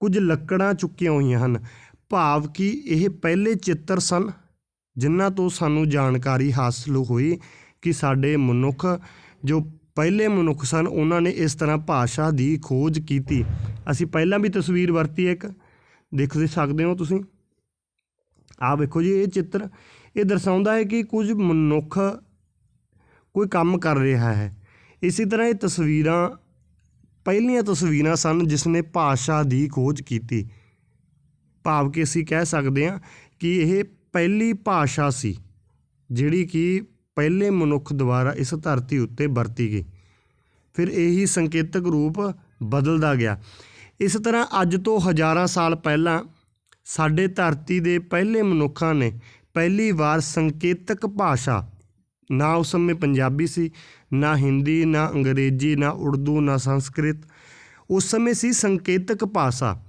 ਕੁਝ ਲੱਕੜਾਂ ਚੁੱਕੀਆਂ ਹੋਈਆਂ ਹਨ। ਭਾਵ ਕਿ ਇਹ ਪਹਿਲੇ ਚਿੱਤਰ ਸਨ, ਜਿਨ੍ਹਾਂ ਤੋਂ ਸਾਨੂੰ ਜਾਣਕਾਰੀ ਹਾਸਲ ਹੋਈ ਕਿ ਸਾਡੇ ਮਨੁੱਖ, ਜੋ ਪਹਿਲੇ ਮਨੁੱਖ ਸਨ, ਉਹਨਾਂ ਨੇ ਇਸ ਤਰ੍ਹਾਂ ਭਾਸ਼ਾ ਦੀ ਖੋਜ ਕੀਤੀ। ਅਸੀਂ ਪਹਿਲਾਂ ਵੀ ਤਸਵੀਰ ਵਰਤੀ ਹੈ ਇੱਕ। ਦੇਖ ਸਕਦੇ ਹੋ ਤੁਸੀਂ। ਆਹ ਵੇਖੋ ਜੀ, ਇਹ ਚਿੱਤਰ ਇਹ ਦਰਸਾਉਂਦਾ ਹੈ ਕਿ ਕੁਝ ਮਨੁੱਖ ਕੋਈ ਕੰਮ ਕਰ ਰਿਹਾ ਹੈ। ਇਸੇ ਤਰ੍ਹਾਂ ਇਹ ਤਸਵੀਰਾਂ, ਪਹਿਲੀਆਂ ਤਸਵੀਰਾਂ ਸਨ ਜਿਸ ਨੇ ਭਾਸ਼ਾ ਦੀ ਖੋਜ ਕੀਤੀ। ਭਾਵ ਕਿ ਅਸੀਂ ਕਹਿ ਸਕਦੇ ਹਾਂ ਕਿ ਇਹ ਪਹਿਲੀ ਭਾਸ਼ਾ ਸੀ ਜਿਹੜੀ ਕਿ ਪਹਿਲੇ ਮਨੁੱਖ ਦੁਆਰਾ ਇਸ ਧਰਤੀ ਉੱਤੇ ਵਰਤੀ ਗਈ। ਫਿਰ ਇਹੀ ਸੰਕੇਤਕ ਰੂਪ ਬਦਲਦਾ ਗਿਆ। ਇਸ ਤਰ੍ਹਾਂ ਅੱਜ ਤੋਂ ਹਜ਼ਾਰਾਂ ਸਾਲ ਪਹਿਲਾਂ ਸਾਡੇ ਧਰਤੀ ਦੇ ਪਹਿਲੇ ਮਨੁੱਖਾਂ ਨੇ ਪਹਿਲੀ ਵਾਰ ਸੰਕੇਤਕ ਭਾਸ਼ਾ, ਨਾ ਉਸ ਸਮੇਂ ਪੰਜਾਬੀ ਸੀ, ਨਾ ਹਿੰਦੀ, ਨਾ ਅੰਗਰੇਜ਼ੀ, ਨਾ ਉਰਦੂ, ਨਾ ਸੰਸਕ੍ਰਿਤ। ਉਸ ਸਮੇਂ ਸੀ ਸੰਕੇਤਕ ਭਾਸ਼ਾ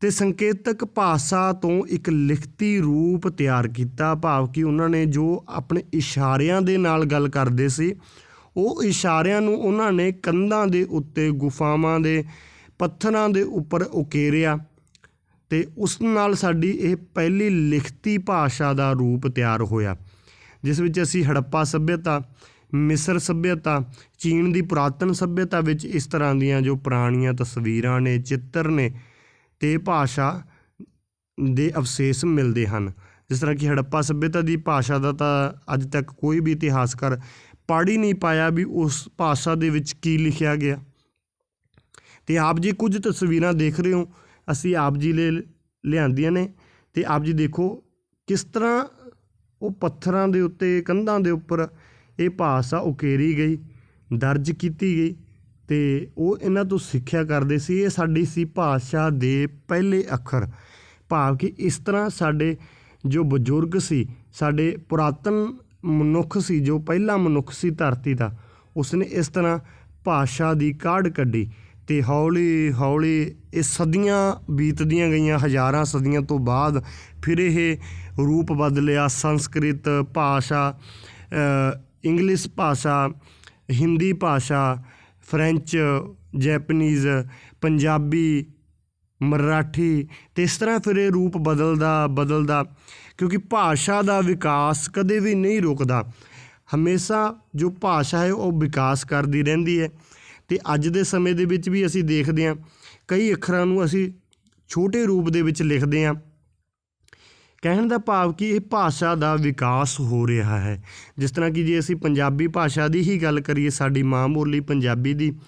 ਤੇ ਸੰਕੇਤਕ ਭਾਸ਼ਾ ਤੋਂ ਇੱਕ ਲਿਖਤੀ ਰੂਪ ਤਿਆਰ ਕੀਤਾ। ਭਾਵ ਕਿ ਉਹਨਾਂ ਨੇ ਜੋ ਆਪਣੇ ਇਸ਼ਾਰਿਆਂ ਦੇ ਨਾਲ ਗੱਲ ਕਰਦੇ ਸੀ, ਉਹ ਇਸ਼ਾਰਿਆਂ ਨੂੰ ਉਹਨਾਂ ਨੇ ਕੰਧਾਂ ਦੇ ਉੱਤੇ, ਗੁਫਾਵਾਂ ਦੇ ਪੱਥਰਾਂ ਦੇ ਉੱਪਰ ਉਕੇਰਿਆ। ਤੇ ਉਸ ਨਾਲ ਸਾਡੀ ਇਹ ਪਹਿਲੀ ਲਿਖਤੀ ਭਾਸ਼ਾ ਦਾ ਰੂਪ ਤਿਆਰ ਹੋਇਆ, ਜਿਸ ਵਿੱਚ ਅਸੀਂ ਹੜੱਪਾ ਸੱਭਿਅਤਾ, ਮਿਸਰ ਸੱਭਿਅਤਾ, ਚੀਨ ਦੀ ਪੁਰਾਤਨ ਸੱਭਿਅਤਾ ਵਿੱਚ ਇਸ ਤਰ੍ਹਾਂ ਦੀਆਂ ਜੋ ਪੁਰਾਣੀਆਂ ਤਸਵੀਰਾਂ ਨੇ, ਚਿੱਤਰ ਨੇ ਤੇ ਭਾਸ਼ਾ ਦੇ ਅਵਸ਼ੇਸ਼ ਮਿਲਦੇ ਹਨ। ਜਿਸ ਤਰ੍ਹਾਂ ਕਿ ਹੜੱਪਾ ਸੱਭਿਅਤਾ ਦੀ ਭਾਸ਼ਾ ਦਾ ਤਾਂ ਅੱਜ ਤੱਕ ਕੋਈ ਵੀ ਇਤਿਹਾਸਕਾਰ ਪੜ੍ਹ ਹੀ ਨਹੀਂ ਪਾਇਆ ਵੀ ਉਸ ਭਾਸ਼ਾ ਦੇ ਵਿੱਚ ਕੀ ਲਿਖਿਆ ਗਿਆ। ਤੇ ਆਪ ਜੀ ਕੁਝ ਤਸਵੀਰਾਂ ਦੇਖ ਰਹੇ ਹੋ ਅਸੀਂ ਆਪ ਜੀ ਲਈ ਲਿਆਂਦੀਆਂ ਨੇ ਅਤੇ ਆਪ ਜੀ ਦੇਖੋ ਕਿਸ ਤਰ੍ਹਾਂ ਉਹ ਪੱਥਰਾਂ ਦੇ ਉੱਤੇ, ਕੰਧਾਂ ਦੇ ਉੱਪਰ ਇਹ ਭਾਸ਼ਾ ਉਕੇਰੀ ਗਈ, ਦਰਜ ਕੀਤੀ ਗਈ ਤੇ ਉਹ ਇਹਨਾਂ ਤੋਂ ਸਿੱਖਿਆ ਕਰਦੇ ਸੀ। ਇਹ ਸਾਡੀ ਸੀ ਭਾਸ਼ਾ ਦੇ ਪਹਿਲੇ ਅੱਖਰ। ਭਾਵ ਕਿ ਇਸ ਤਰ੍ਹਾਂ ਸਾਡੇ ਜੋ ਬਜ਼ੁਰਗ ਸੀ, ਸਾਡੇ ਪੁਰਾਤਨ ਮਨੁੱਖ ਸੀ, ਜੋ ਪਹਿਲਾ ਮਨੁੱਖ ਸੀ ਧਰਤੀ ਦਾ, ਉਸਨੇ ਇਸ ਤਰ੍ਹਾਂ ਭਾਸ਼ਾ ਦੀ ਕਾਢ ਕੱਢੀ। ਅਤੇ ਹੌਲੀ ਹੌਲੀ ਇਹ ਸਦੀਆਂ ਬੀਤਦੀਆਂ ਗਈਆਂ, ਹਜ਼ਾਰਾਂ ਸਦੀਆਂ ਤੋਂ ਬਾਅਦ ਫਿਰ ਇਹ ਰੂਪ ਬਦਲਿਆ, ਸੰਸਕ੍ਰਿਤ ਭਾਸ਼ਾ ਇੰਗਲਿਸ਼ ਭਾਸ਼ਾ, ਹਿੰਦੀ ਭਾਸ਼ਾ, ਫ੍ਰੈਂਚ, ਜੈਪਨੀਜ਼, ਪੰਜਾਬੀ, ਮਰਾਠੀ ਤੇ ਇਸ ਤਰ੍ਹਾਂ ਫਿਰ ਇਹ ਰੂਪ ਬਦਲਦਾ ਬਦਲਦਾ ਕਿਉਂਕਿ ਭਾਸ਼ਾ ਦਾ ਵਿਕਾਸ ਕਦੇ ਵੀ ਨਹੀਂ ਰੁਕਦਾ। ਹਮੇਸ਼ਾ ਜੋ ਭਾਸ਼ਾ ਹੈ ਉਹ ਵਿਕਾਸ ਕਰਦੀ ਰਹਿੰਦੀ ਹੈ। ਅਤੇ ਅੱਜ ਦੇ ਸਮੇਂ ਦੇ ਵਿੱਚ ਵੀ ਅਸੀਂ ਦੇਖਦੇ ਹਾਂ, ਕਈ ਅੱਖਰਾਂ ਨੂੰ ਅਸੀਂ ਛੋਟੇ ਰੂਪ ਦੇ ਵਿੱਚ ਲਿਖਦੇ ਹਾਂ। ਕਹਿਣ ਦਾ ਭਾਵ ਕਿ ਇਹ ਭਾਸ਼ਾ ਦਾ ਵਿਕਾਸ ਹੋ ਰਿਹਾ ਹੈ। ਜਿਸ ਤਰ੍ਹਾਂ ਕਿ ਜੇ ਅਸੀਂ ਪੰਜਾਬੀ ਭਾਸ਼ਾ ਦੀ ਹੀ ਗੱਲ ਕਰੀਏ, ਸਾਡੀ ਮਾਂ ਬੋਲੀ ਪੰਜਾਬੀ ਦੀ,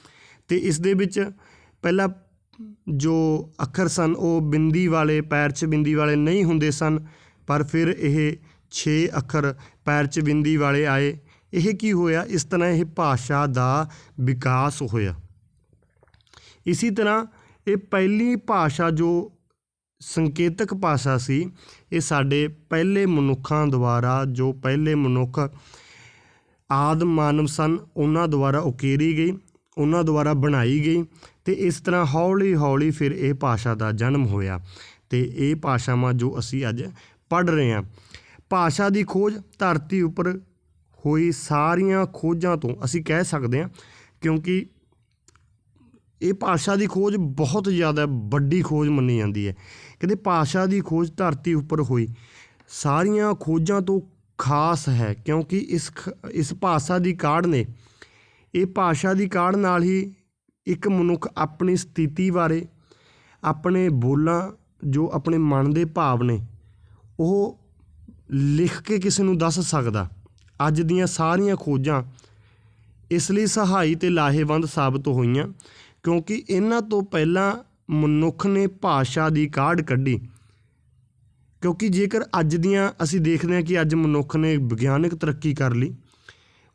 ਤੇ ਇਸ ਦੇ ਵਿੱਚ ਪਹਿਲਾਂ ਜੋ ਅੱਖਰ ਸਨ, ਉਹ ਬਿੰਦੀ ਵਾਲੇ, ਪੈਰ 'ਚ ਬਿੰਦੀ ਵਾਲੇ ਨਹੀਂ ਹੁੰਦੇ ਸਨ, ਪਰ ਫਿਰ ਇਹ 6 ਅੱਖਰ ਪੈਰ 'ਚ ਬਿੰਦੀ ਵਾਲੇ ਆਏ। ਇਹ ਕੀ ਹੋਇਆ? ਇਸ ਤਰ੍ਹਾਂ ਇਹ ਭਾਸ਼ਾ ਦਾ ਵਿਕਾਸ ਹੋਇਆ। ਇਸੇ ਤਰ੍ਹਾਂ ਇਹ ਪਹਿਲੀ ਭਾਸ਼ਾ ਜੋ ਸੰਕੇਤਕ ਭਾਸ਼ਾ ਸੀ, ਇਹ ਸਾਡੇ ਪਹਿਲੇ ਮਨੁੱਖਾਂ ਦੁਆਰਾ ਜੋ ਪਹਿਲੇ ਮਨੁੱਖ ਆਦਮ ਮਾਨਵ ਸਨ, ਉਹਨਾਂ ਦੁਆਰਾ ਉਕੇਰੀ ਗਈ, ਉਹਨਾਂ ਦੁਆਰਾ ਬਣਾਈ ਗਈ ਤੇ ਇਸ ਤਰ੍ਹਾਂ ਹੌਲੀ ਹੌਲੀ ਫਿਰ ਇਹ ਭਾਸ਼ਾ ਦਾ ਜਨਮ ਹੋਇਆ ਤੇ ਇਹ ਭਾਸ਼ਾਵਾਂ ਜੋ ਅਸੀਂ ਅੱਜ ਪੜ੍ਹ ਰਹੇ ਹਾਂ। ਭਾਸ਼ਾ ਦੀ ਖੋਜ ਧਰਤੀ ਉੱਪਰ ਹੋਈ ਸਾਰੀਆਂ ਖੋਜਾਂ ਤੋਂ ਅਸੀਂ ਕਹਿ ਸਕਦੇ ਹਾਂ, ਕਿਉਂਕਿ ਇਹ ਭਾਸ਼ਾ ਦੀ ਖੋਜ ਬਹੁਤ ਜ਼ਿਆਦਾ ਵੱਡੀ ਖੋਜ ਮੰਨੀ ਜਾਂਦੀ ਹੈ। ਕਹਿੰਦੇ ਭਾਸ਼ਾ ਦੀ ਖੋਜ ਧਰਤੀ ਉੱਪਰ ਹੋਈ। ਸਾਰੀਆਂ ਖੋਜਾਂ ਤੋਂ ਖਾਸ ਹੈ, ਕਿਉਂਕਿ ਇਸ ਖ- ਇਸ ਭਾਸ਼ਾ ਦੀ ਕਾਢ ਨੇ, ਇਹ ਭਾਸ਼ਾ ਦੀ ਕਾਢ ਨਾਲ ਹੀ ਇੱਕ ਮਨੁੱਖ ਆਪਣੀ ਸਥਿਤੀ ਬਾਰੇ, ਆਪਣੇ ਬੋਲਾਂ ਜੋ ਆਪਣੇ ਮਨ ਦੇ ਭਾਵ ਨੇ, ਉਹ ਲਿਖ ਕੇ ਕਿਸੇ ਨੂੰ ਦੱਸ ਸਕਦਾ। ਅੱਜ ਦੀਆਂ ਸਾਰੀਆਂ ਖੋਜਾਂ ਇਸ ਲਈ ਸਹਾਈ ਤੇ ਲਾਹੇਵੰਦ ਸਾਬਤ ਹੋਈਆਂ, ਕਿਉਂਕਿ ਇਹਨਾਂ ਤੋਂ ਪਹਿਲਾਂ ਮਨੁੱਖ ਨੇ ਭਾਸ਼ਾ ਦੀ ਕਾਢ ਕੱਢੀ। ਕਿਉਂਕਿ ਜੇਕਰ ਅੱਜ ਦੀਆਂ ਅਸੀਂ ਦੇਖਦੇ ਹਾਂ ਕਿ ਅੱਜ ਮਨੁੱਖ ਨੇ ਵਿਗਿਆਨਕ ਤਰੱਕੀ ਕਰ ਲਈ,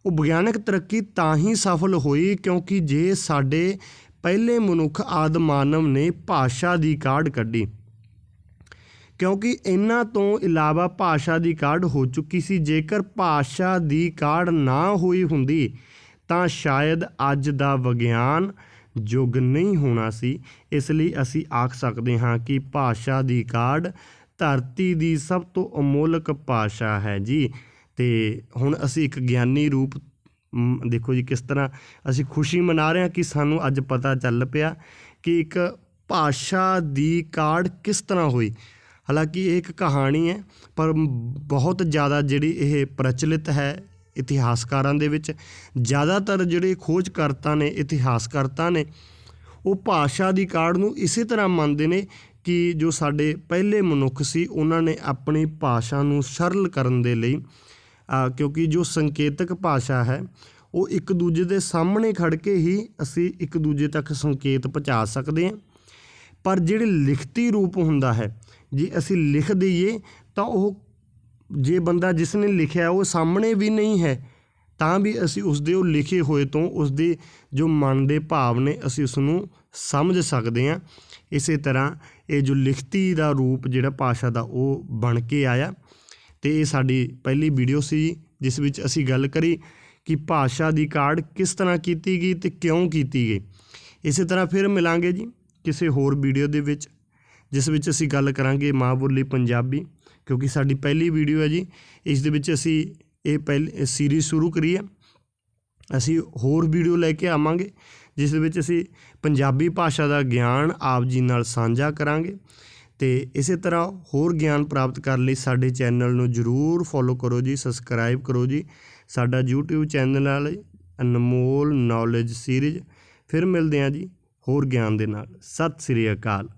ਉਹ ਵਿਗਿਆਨਕ ਤਰੱਕੀ ਤਾਂ ਹੀ ਸਫਲ ਹੋਈ ਕਿਉਂਕਿ ਜੇ ਸਾਡੇ ਪਹਿਲੇ ਮਨੁੱਖ ਆਦਮ ਮਾਨਵ ਨੇ ਭਾਸ਼ਾ ਦੀ ਕਾਢ ਕੱਢੀ ਕਿਉਂਕਿ ਇਹਨਾਂ ਤੋਂ ਇਲਾਵਾ ਭਾਸ਼ਾ ਦੀ ਕਾਢ ਹੋ ਚੁੱਕੀ ਸੀ। ਜੇਕਰ ਭਾਸ਼ਾ ਦੀ ਕਾਢ ਨਾ ਹੋਈ ਹੁੰਦੀ, ਤਾਂ ਸ਼ਾਇਦ ਅੱਜ ਦਾ ਵਿਗਿਆਨ ਯੁੱਗ ਨਹੀਂ ਹੋਣਾ ਸੀ। ਇਸ ਲਈ ਅਸੀਂ ਆਖ ਸਕਦੇ ਹਾਂ ਕਿ ਭਾਸ਼ਾ ਦੀ ਕਾਢ ਧਰਤੀ ਦੀ ਸਭ ਤੋਂ ਅਮੋਲਕ ਭਾਸ਼ਾ ਹੈ ਜੀ। ਤੇ ਹੁਣ ਅਸੀਂ ਇੱਕ ਗਿਆਨੀ ਰੂਪ ਦੇਖੋ ਜੀ ਕਿਸ ਤਰ੍ਹਾਂ ਅਸੀਂ ਖੁਸ਼ੀ ਮਨਾ ਰਹੇ ਹਾਂ ਕਿ ਸਾਨੂੰ ਅੱਜ ਪਤਾ ਚੱਲ ਪਿਆ ਕਿ ਇੱਕ ਭਾਸ਼ਾ ਦੀ ਕਾਢ ਕਿਸ ਤਰ੍ਹਾਂ ਹੋਈ। ਹਾਲਾਂਕਿ ਇਹ ਇੱਕ ਕਹਾਣੀ ਹੈ, ਪਰ ਬਹੁਤ ਜ਼ਿਆਦਾ ਜਿਹੜੀ ਇਹ ਪ੍ਰਚਲਿਤ ਹੈ ਇਤਿਹਾਸਕਾਰਾਂ ਦੇ ਵਿੱਚ, ਜ਼ਿਆਦਾਤਰ ਜਿਹੜੇ ਖੋਜਕਰਤਾ ਨੇ, ਇਤਿਹਾਸਕਰਤਾ ਨੇ, ਉਹ ਭਾਸ਼ਾ ਦੀ ਕਾਢ ਨੂੰ ਇਸੇ ਤਰ੍ਹਾਂ ਮੰਨਦੇ ਨੇ ਕਿ ਜੋ ਸਾਡੇ ਪਹਿਲੇ ਮਨੁੱਖ ਸੀ, ਉਹਨਾਂ ਨੇ ਆਪਣੀ ਭਾਸ਼ਾ ਨੂੰ ਸਰਲ ਕਰਨ ਦੇ ਲਈ ਕਿਉਂਕਿ ਜੋ ਸੰਕੇਤਕ ਭਾਸ਼ਾ ਹੈ, ਉਹ ਇੱਕ ਦੂਜੇ ਦੇ ਸਾਹਮਣੇ ਖੜ ਕੇ ਹੀ ਅਸੀਂ ਇੱਕ ਦੂਜੇ ਤੱਕ ਸੰਕੇਤ ਪਹੁੰਚਾ ਸਕਦੇ ਹਾਂ। ਪਰ ਜਿਹੜੇ ਲਿਖਤੀ ਰੂਪ ਹੁੰਦਾ ਹੈ ਜੇ ਅਸੀਂ ਲਿਖ ਦਈਏ ਤਾਂ ਉਹ ਜੇ ਬੰਦਾ ਜਿਸ ਨੇ ਲਿਖਿਆ ਉਹ ਸਾਹਮਣੇ ਵੀ ਨਹੀਂ ਹੈ ਤਾਂ ਵੀ ਅਸੀਂ ਉਸ ਦੇ ਉਹ ਲਿਖੇ ਹੋਏ ਤੋਂ ਉਸ ਦੇ ਜੋ ਮਨ ਦੇ ਭਾਵ ਨੇ ਅਸੀਂ ਉਸ ਨੂੰ ਸਮਝ ਸਕਦੇ ਹਾਂ। ਇਸੇ ਤਰ੍ਹਾਂ ਇਹ ਜੋ ਲਿਖਤੀ ਦਾ ਰੂਪ ਜਿਹੜਾ ਭਾਸ਼ਾ ਦਾ ਉਹ ਬਣ ਕੇ ਆਇਆ। ਤੇ ਇਹ ਸਾਡੀ ਪਹਿਲੀ ਵੀਡੀਓ ਸੀ ਜੀ, ਜਿਸ ਵਿੱਚ ਅਸੀਂ ਗੱਲ ਕਰੀ ਕਿ ਭਾਸ਼ਾ ਦੀ ਕਾਢ ਕਿਸ ਤਰ੍ਹਾਂ ਕੀਤੀ ਗਈ ਤੇ ਕਿਉਂ ਕੀਤੀ ਗਈ। ਇਸੇ ਤਰ੍ਹਾਂ ਫਿਰ ਮਿਲਾਂਗੇ ਜੀ ਕਿਸੇ ਹੋਰ ਵੀਡੀਓ ਦੇ ਵਿੱਚ। ਜਿਸ ਵਿੱਚ ਅਸੀਂ ਗੱਲ ਕਰਾਂਗੇ ਮਾਂ ਬੋਲੀ ਪੰਜਾਬੀ, ਕਿਉਂਕਿ ਸਾਡੀ ਪਹਿਲੀ ਵੀਡੀਓ ਹੈ ਜੀ। ਇਸ ਦੇ ਵਿੱਚ ਅਸੀਂ ਇਹ ਪਹਿਲੀ ਸੀਰੀਜ਼ ਸ਼ੁਰੂ ਕਰੀ ਹੈ। ਅਸੀਂ ਹੋਰ ਵੀਡੀਓ ਲੈ ਕੇ ਆਵਾਂਗੇ, ਜਿਸ ਦੇ ਵਿੱਚ ਅਸੀਂ ਪੰਜਾਬੀ ਭਾਸ਼ਾ ਦਾ ਗਿਆਨ ਆਪ ਜੀ ਨਾਲ ਸਾਂਝਾ ਕਰਾਂਗੇ। ਤੇ ਇਸੇ ਤਰ੍ਹਾਂ ਹੋਰ ਗਿਆਨ ਪ੍ਰਾਪਤ ਕਰਨ ਲਈ ਸਾਡੇ ਚੈਨਲ ਨੂੰ ਜਰੂਰ ਫੋਲੋ ਕਰੋ ਜੀ ਸਬਸਕ੍ਰਾਈਬ ਕਰੋ ਜੀ। ਸਾਡਾ YouTube ਚੈਨਲ ਨਾਲ ਅਨਮੋਲ ਨੌਲੇਜ ਸੀਰੀਜ਼ ਫਿਰ ਮਿਲਦੇ ਹਾਂ ਜੀ ਹੋਰ ਗਿਆਨ ਦੇ ਨਾਲ। ਸਤਿ ਸ੍ਰੀ ਅਕਾਲ।